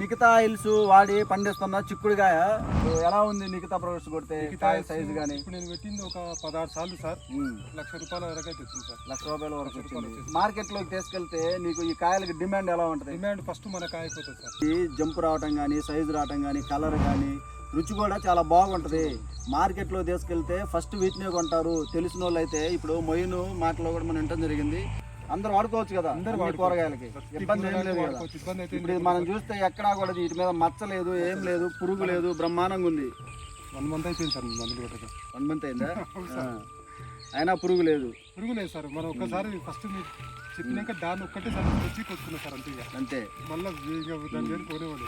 Nikhita oils వాడి పండిస్తున్న చిక్కుడుకాయ. ఎలా ఉంది నిఖితా ప్రొడక్ట్స్ కొడితే కాయ సైజు కానీ ఇప్పుడు నేను పెట్టింది ఒక పదహారు సార్లు సార్. లక్ష రూపాయల వరకు అయితే వచ్చింది సార్. లక్ష రూపాయల వరకు వచ్చింది. మార్కెట్లోకి తీసుకెళ్తే నీకు ఈ కాయలకి డిమాండ్ ఎలా ఉంటది? డిమాండ్ ఫస్ట్ మనకు అయిపోతుంది సార్. ఈ జంపు రావటం కానీ సైజు రావటం కానీ కలర్ కానీ రుచి కూడా చాలా బాగుంటది. మార్కెట్లో తీసుకెళ్తే ఫస్ట్ వీటినే కొంటారు. తెలిసిన వాళ్ళు అయితే ఇప్పుడు మొయిన్ మాటలో కూడా మనం వినటం జరిగింది. అందరూ వాడుకోవచ్చు కదా అందరూ. కూరగాయలకి. ఇబ్బంది అయితే ఇప్పుడు. మనం చూస్తే ఎక్కడా కూడా వీటి మీద మచ్చ లేదు ఏం లేదు పురుగు లేదు బ్రహ్మాండంగా ఉంది. వన్ మంత్ అయిపోయింది సార్ మందులు కొట్టక వన్ మంత్ అయిందా. అయినా పురుగు లేదు. పురుగు లేదు సార్ మనం ఒక్కసారి ఫస్ట్ మీరు చెప్పినాక దాన్ని ఒక్కటే సార్ వచ్చి కొట్టుకున్నా సార్ అంతే అంతే. మళ్ళీ దాని పేరు పోనేవాడు